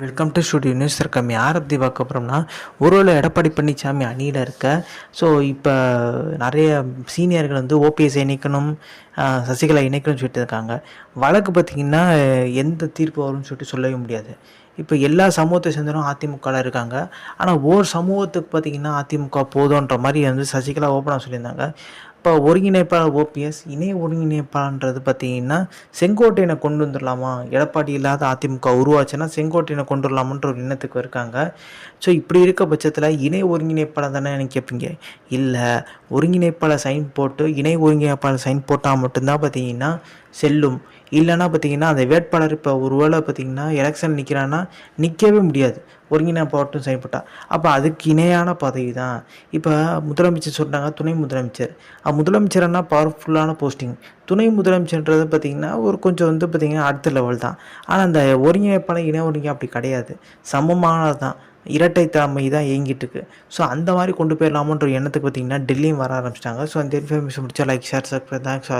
Welcome to studio news இருக்கம் யார் பற்றி பார்க்க போகிறோம்னா ஒருவேளை எடப்பாடி பழனிசாமி அணியில் இருக்க ஸோ இப்போ நிறைய சீனியர்கள் வந்து ஓபிஎஸ் இணைக்கணும் சசிகலா இணைக்கணும்னு சொல்லிட்டு இருக்காங்க. வழக்கு பார்த்திங்கன்னா எந்த தீர்ப்பு வரும்னு சொல்லிட்டு சொல்லவே முடியாது. இப்போ எல்லா சமூகத்தை சேர்ந்தவரும் அதிமுகவில் இருக்காங்க. ஆனால் ஒரு சமூகத்துக்கு பார்த்திங்கன்னா அதிமுக போதுன்ற மாதிரி வந்து சசிகலா ஓப்பனாக சொல்லியிருந்தாங்க. இப்போ ஒருங்கிணைப்பாளர் ஓபிஎஸ் இணை ஒருங்கிணைப்பாளன்றது பார்த்தீங்கன்னா செங்கோட்டையனை கொண்டு வந்துடலாமா? எடப்பாடி இல்லாத அதிமுக உருவாச்சுன்னா செங்கோட்டையனை கொண்டு வரலாமான்ற ஒரு எண்ணத்துக்கு இருக்காங்க. ஸோ இப்படி இருக்க பட்சத்தில் இணை ஒருங்கிணைப்பாளர் தானே எனக்கு கேட்பீங்க இல்லை ஒருங்கிணைப்பாளர் சைன் போட்டு இணை ஒருங்கிணைப்பாளர் சைன் போட்டால் மட்டும்தான் பார்த்தீங்கன்னா செல்லும். இல்லைன்னா பார்த்தீங்கன்னா அந்த வேட்பாளர் இப்போ ஒரு வேளை பார்த்தீங்கன்னா எலெக்ஷன் நிற்கிறான்னா நிற்கவே முடியாது. ஒருங்கிணைப்பாட்டும் சைன் போட்டா. அப்போ அதுக்கு இணையான பதவி தான் இப்போ முதலமைச்சர் சொன்னாங்க துணை முதலமைச்சர். முதலமைச்சர்னா பவர்ஃபுல்லான போஸ்டிங் துணை முதலமைச்சர்ன்றது பார்த்திங்கன்னா ஒரு கொஞ்சம் வந்து பார்த்திங்கன்னா அடுத்த லெவல் தான். ஆனால் அந்த ஒருங்கிணைப்பாளர் இணை ஒருங்கி அப்படி கிடையாது. சமமானது தான் இரட்டை தலைமை தான் இயங்கிட்டு இருக்கு. ஸோ அந்த மாதிரி கொண்டு போயிடலாமன்ற எண்ணத்துக்கு பார்த்திங்கன்னா டெல்லியும் வர ஆரம்பிச்சிட்டாங்க. ஸோ அந்த இன்ஃபர்மேஷன் முடிச்சா லைக் ஷேர் சப்ஸ்கிரைப் தேங்க்ஸ்